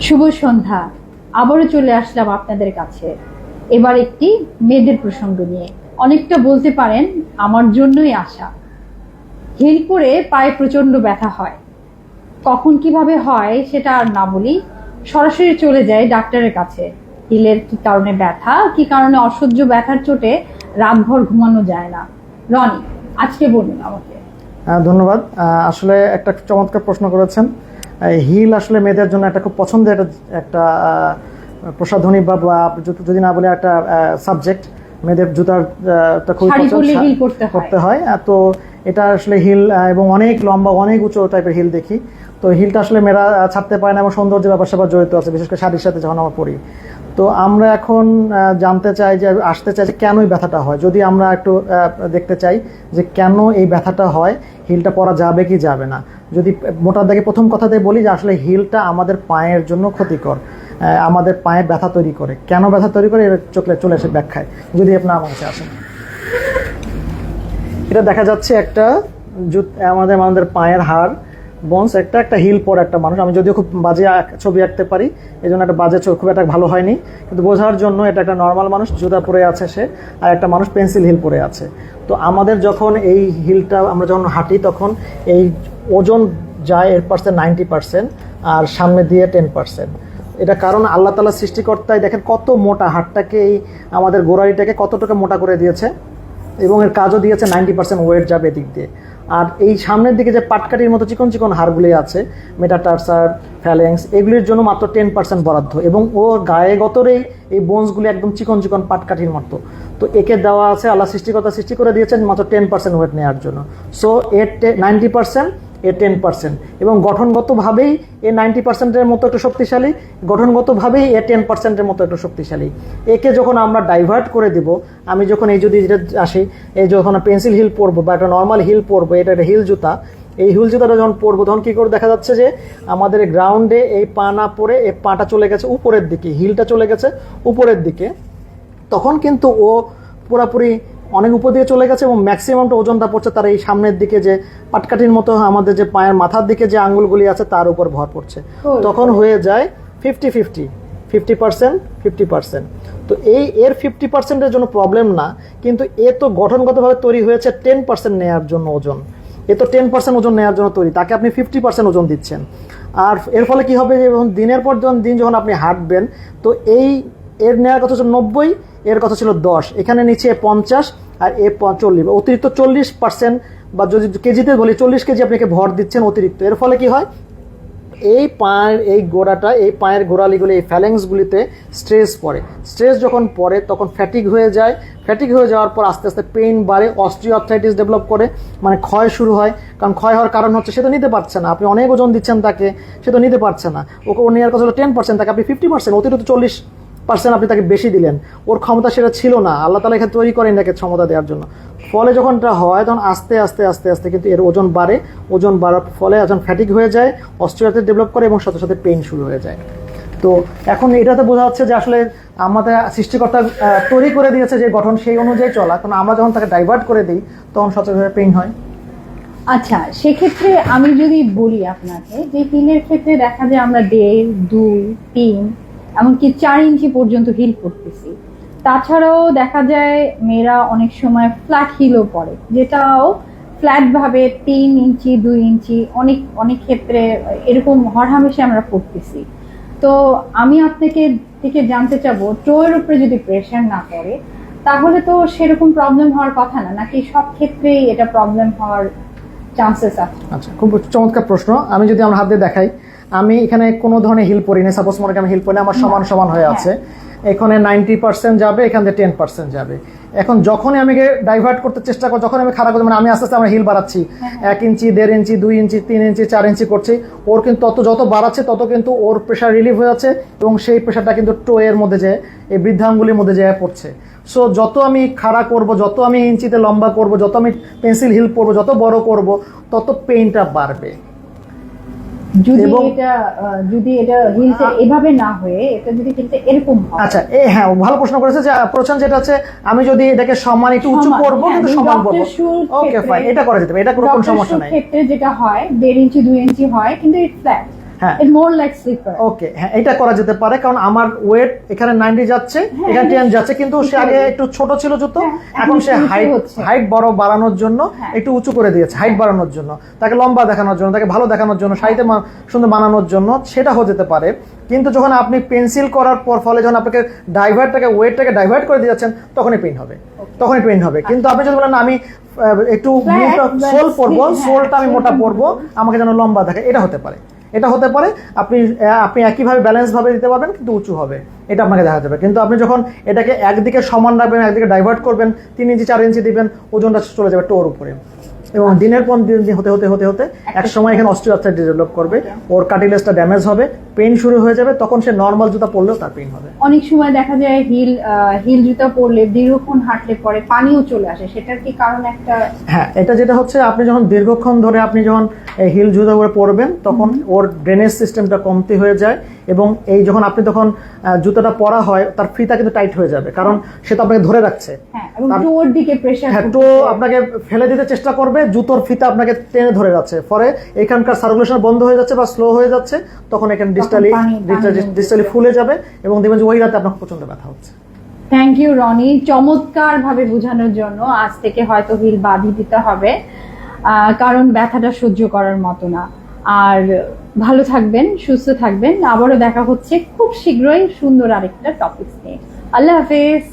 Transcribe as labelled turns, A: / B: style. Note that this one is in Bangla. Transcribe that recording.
A: শুভ সন্ধ্যা। আবারও চলে আসলাম আপনাদের কাছে। এবার একটি মেয়েদের প্রসঙ্গ নিয়ে। অনেকটা বলতে পারেন আমার জন্যই আসা হিল পরে পায়ে প্রচণ্ড ব্যথা হয়। কখন কীভাবে হয় সেটা আর না বলি, সরাসরি চলে যায় ডাক্তারের কাছে। হিলের কি কারণে ব্যথা, কি কারণে অসহ্য ব্যথার চোটে রাতভর ঘুমানো যায় না। রনি, আজকে বলুন আমাকে।
B: ধন্যবাদ। আসলে একটা চমৎকার প্রশ্ন করেছেন। হিল আসলে মেয়েদের জন্য একটা খুব পছন্দের একটা একটা প্রসাধনী বা যদি- না বলে একটা সাবজেক্ট মেয়েদের জুতার
A: করতে হয়।
B: তো এটা আসলে হিল এবং অনেক লম্বা অনেক উঁচু টাইপের হিল দেখি। তো হিলটা আসলে মেয়েরা ছাড়তে পারে না এবং সৌন্দর্য ব্যাপার স্যাপার জড়িত আছে বিশেষ করে শাড়ির সাথে যখন আমরা পড়ি তো আমরা এখন জানতে চাই যে আসতে চাই যে কেন এই ব্যথাটা হয়। যদি আমরা একটু দেখতে চাই যে কেন এই ব্যথাটা হয় হিলটা পরা যাবে কি যাবে না। যদি মোটা দাগে প্রথম কথাতে বলি যে আসলে হিলটা আমাদের পায়ের জন্য ক্ষতিকর আমাদের পায়ে ব্যথা তৈরি করে। কেন ব্যথা তৈরি করে? এর চলে চলে এসে ব্যাখ্যায়। যদি আপনার আমার কাছে আসেন। এটা দেখা যাচ্ছে একটা আমাদের আমাদের পায়ের হাড় বন্স একটা একটা হিল পর একটা মানুষ। আমি যদিও খুব বাজে ছবি আঁকতে পারি এই জন্য একটা বাজে খুব একটা ভালো হয়নি। কিন্তু বোঝার জন্য এটা একটা নর্মাল মানুষ, জুতা পরে আছে সে, আর একটা মানুষ পেন্সিল হিল পরে আছে। তো আমাদের যখন এই হিলটা আমরা যখন হাঁটি, তখন এই ওজন যায় এর পার্সেন্ট নাইনটি পার্সেন্ট আর সামনে দিয়ে টেন পার্সেন্ট এটা কারণ আল্লাহ তালা সৃষ্টিকর্তায় দেখেন কত মোটা হাটটাকে, এই আমাদের গোড়ালিটাকে কতটুকু মোটা করে দিয়েছে, এবং এর কাজও দিয়েছে নাইনটি পার্সেন্ট ওয়েট যাবে এদিক দিয়ে। আর এই সামনের দিকে যে পাটকাটির মতো চিকন চিকন হাড়গুলি আছে মেটাটার্সার ফ্যালেন্স এগুলির জন্য মাত্র টেন পার্সেন্ট বরাদ্দ এবং ও গায়ে গতরেই এই বোনসগুলি একদম চিকন চিকন পাটকাঠির মতো। তো একে দেওয়া আছে, আল্লাহ সৃষ্টিকতা সৃষ্টি করে দিয়েছেন, মাত্র টেন পার্সেন্ট ওয়েট নেওয়ার জন্য। সো এর নাইনটি পার্সেন্ট এ টেন পার্সেন্ট এবং গঠনগতভাবেই এ নাইনটি পার্সেন্টের মতো একটু শক্তিশালী, গঠনগতভাবেই এ টেন পার্সেন্টের মতো একটু শক্তিশালী। একে যখন আমরা ডাইভার্ট করে দিব, আমি যখন এই যদি আসি, এই যখন পেন্সিল হিল পরবো বা একটা নর্মাল হিল পরবো, এটা একটা হিল জুতা, এই হিল জুতাটা যখন পরবো, তখন কী করে দেখা যাচ্ছে যে আমাদের গ্রাউন্ডে এই পা না পরে এই পাটা চলে গেছে উপরের দিকে হিলটা চলে গেছে উপরের দিকে। তখন কিন্তু ও পুরাপুরি অনেক উপর দিয়ে চলে গেছে এবং ম্যাক্সিমামটা ওজনটা পড়ছে তার এই সামনের দিকে যে পাটকাঠির মতো আমাদের যে পায়ের মাথার দিকে যে আঙ্গুলগুলি আছে তার উপর ভর পড়ছে। তখন হয়ে যায় fifty fifty fifty percent fifty percent তো এই এর ফিফটি পার্সেন্টের জন্য প্রবলেম না কিন্তু এ তো গঠনগতভাবে তৈরি হয়েছে টেন পার্সেন্ট নেওয়ার জন্য ওজন। এ তো টেন পার্সেন্ট ওজন নেওয়ার জন্য তৈরি তাকে আপনি ফিফটি পার্সেন্ট ওজন দিচ্ছেন। আর এর ফলে কি হবে যে যখন দিনের পর যখন দিন যখন আপনি হাঁটবেন তো এই এর নেওয়ার কথা ছিল নব্বই এর কথা ছিল দশ। এখানে নিচে পঞ্চাশ আর এ চল্লিশ অতিরিক্ত চল্লিশ পার্সেন্ট বা যদি কেজিতে বলি চল্লিশ কেজি আপনাকে ভর দিচ্ছেন অতিরিক্ত। এর ফলে কি হয়? এই পায়ের, এই গোড়াটা, এই পায়ের গোড়ালিগুলি, এই ফ্যালেন্সগুলিতে স্ট্রেস পড়ে। স্ট্রেস যখন পড়ে, তখন ফ্যাটিক হয়ে যায়। ফ্যাটিক হয়ে যাওয়ার পর আস্তে আস্তে পেইন বাড়ে অস্ট্রিওআর্থ্রাইটিস ডেভেলপ করে মানে ক্ষয় শুরু হয়। কারণ ক্ষয় হওয়ার কারণ হচ্ছে সে তো নিতে পারছে না। আপনি অনেক ওজন দিচ্ছেন তাকে, সে তো নিতে পারছে না। ওকে ও নেওয়ার কথা হলো টেন পার্সেন্ট তাকে আপনি ফিফটি পার্সেন্ট অতিরিক্ত চল্লিশ পার্সেন্ট আপনি তাকে বেশি দিলেন। ওর ক্ষমতা সেটা ছিল না। আল্লাহ তালা এখানে তৈরি করেন তাকে ক্ষমতা দেওয়ার জন্য। ফলে যখন এটা হয়, তখন আস্তে আস্তে আস্তে আস্তে কিন্তু এর ওজন বাড়ে। ওজন বাড়ার ফলে যখন ফ্যাটিক হয়ে যায় অস্ট্রিয়াতে ডেভেলপ করে এবং সাথে সাথে পেইন শুরু হয়ে যায়। তো এখন এটাতে বোঝা যাচ্ছে যে আসলে আমাদের সৃষ্টিকর্তা তৈরি করে দিয়েছে যে গঠন সেই অনুযায়ী চলা। কারণ আমরা যখন তাকে ডাইভার্ট করে দিই, তখন সচরাচর পেইন হয়।
A: আচ্ছা সেক্ষেত্রে আমি যদি বলি আপনাকে যে হিলের ক্ষেত্রে দেখা যায় আমরা দেড়, দুই, তিন এমনকি চার ইঞ্চি পর্যন্ত হিল পরতেছি তাছাড়াও দেখা যায় মেয়েরা অনেক সময় ফ্ল্যাট হিলও পরে যেটাও ফ্ল্যাট ভাবে তিন ইঞ্চি, দুই ইঞ্চি অনেক অনেক ক্ষেত্রে এরকম হরহামেশে আমরা পড়তেছি তো আমি আপনাকে থেকে জানতে চাবো টোয়ের উপরে যদি প্রেশার না পড়ে, তাহলে তো সেরকম প্রবলেম হওয়ার কথা না, নাকি সব ক্ষেত্রেই এটা প্রবলেম হওয়ার চান্সেস আছে?
B: আচ্ছা খুব চমৎকার প্রশ্ন। আমি যদি আমার হাত দিয়ে দেখাই আমি এখানে কোনো ধরনের হিল পরি না সাপোজ মনে করি আমি হিল পরি আমার সমান সমান হয়ে আছে। এখানে নাইনটি পার্সেন্ট যাবে এখান থেকে টেন পার্সেন্ট যাবে। এখন যখনই আমি ডাইভার্ট করতে চেষ্টা করি যখন আমি খারাপ করতে মানে আমি আস্তে আস্তে আমার হিল বাড়াচ্ছি। এক ইঞ্চি দেড় ইঞ্চি দুই ইঞ্চি তিন ইঞ্চি চার ইঞ্চি করছি। ওর কিন্তু তত যত বাড়াচ্ছে তত কিন্তু ওর প্রেশার রিলিভ হয়ে যাচ্ছে এবং সেই প্রেশারটা কিন্তু টো এর মধ্যে যে এই বৃদ্ধাঙ্গুলির মধ্যে যায় পড়ছে। সো যত আমি খাড়া করব যত আমি ইঞ্চিতে লম্বা করব যত আমি পেন্সিল হিল পরবো যত বড় করব তত পেইনটা বাড়বে।
A: যদি এটা যদি এটা হিলসে এভাবে না হয়ে এটা যদি হিলসে এরকম হয়।
B: আচ্ছা এ হ্যাঁ ভালো প্রশ্ন করেছে যে প্রশ্ন যেটা হচ্ছে আমি যদি এটাকে সমান একটু উঁচু করব
A: হ্যাঁ,
B: কিন্তু সমান করব। ওকে ফাইন এটা করা যেতে পারে এটা কোনো সমস্যা নাই।
A: ক্ষেত্রে যেটা হয় দেড় ইঞ্চি দুই ইঞ্চি হয় কিন্তু ইট ফ্ল্যাট
B: হ্যাঁ।
A: মোর লাইক স্লিপার
B: ওকে হ্যাঁ এটা করা যেতে পারে কারণ আমার ওয়েট এখানে নাইনটি যাচ্ছে
A: হ্যাঁ,
B: এখানে
A: এটা
B: টেন যাচ্ছে কিন্তু সে আগে একটু ছোট ছিল জুতো
A: হ্যাঁ,
B: এখন
A: এখন
B: সে হাইট হাইট বড় বাড়ানোর জন্য
A: হ্যাঁ।
B: একটু উঁচু করে দিয়েছে হাইট বাড়ানোর জন্য তাকে লম্বা দেখানোর জন্য তাকে ভালো দেখানোর জন্য শাড়িতে সুন্দর বানানোর জন্য সেটা হয়ে যেতে পারে। কিন্তু যখন আপনি পেন্সিল করার পর ফলে যখন আপনাকে ডাইভার্টটাকে ওয়েটটাকে ডাইভার্ট করে দিয়ে যাচ্ছেন তখনই পেইন হবে তখনই পেইন হবে। কিন্তু আপনি যদি বলেন আমি একটু সোল পরবো
A: হ্যাঁ,
B: সোলটা আমি মোটা পরবো আমাকে যেন লম্বা দেখে এটা হতে পারে। এটা হতে পারে আপনি আপনি একইভাবে ব্যালেন্সভাবে দিতে পারবেন কিন্তু উঁচু হবে। এটা আপনাকে দেখা যাবে কিন্তু আপনি যখন এটাকে একদিকে সমান রাখবেন একদিকে ডাইভার্ট করবেন তিন ইঞ্চি চার ইঞ্চি দিবেন ওজনটা চলে যাবে টোর উপরে। এবং দিনের পর দিন হতে হতে হতে হতে এক সময় এখানে অস্ট্রিওআর্থাইটিস ডেভেলপ করবে। ওর কার্টিলেজটা ড্যামেজ হবে পেইন শুরু হয়ে যাবে তখন সে নর্মাল জুতা পরলেও তার পেইন হবে।
A: অনেক সময় দেখা যায় হিল হিল জুতা পরলে দীর্ঘক্ষণ হাঁটলে পরে পানিও চলে আসে। সেটার কি কারণ একটা?
B: হ্যাঁ এটা যেটা হচ্ছে আপনি যখন দীর্ঘক্ষণ ধরে আপনি যখন হিল জুতা করে পরবেন তখন ওর ড্রেনেজ সিস্টেমটা কমতি হয়ে যায় এবং এই যখন আপনি তখন জুতোটা পরা হয় তার ফিতা কিন্তু টাইট হয়ে যাবে কারণ সে তো আপনাকে ধরে রাখছে।
A: হ্যাঁ এবং টোর দিকে প্রেশার
B: হ্যাঁ তো আপনাকে ফেলে দিতে চেষ্টা করবে জুতোর ফিতা আপনাকে টেনে ধরে যাচ্ছে ফলে এখানকার সার্কুলেশন বন্ধ হয়ে যাচ্ছে বা স্লো হয়ে যাচ্ছে তখন এখানে ডিস্টালি ডিস্টালি ফুলে যাবে এবং দেখবেন যে ওই রাতে আপনার প্রচণ্ড ব্যথা হচ্ছে।
A: Thank you Roni. চমৎকার ভাবে বোঝানোর জন্য আজ থেকে হয়তো হিল বাঁধি দিতে হবে কারণ ব্যথাটা সহ্য করার মতো না। আর ভালো থাকবেন সুস্থ থাকবেন। আবারও দেখা হচ্ছে খুব শীঘ্রই সুন্দর আরেকটা টপিক নিয়ে। আল্লাহ হাফেজ।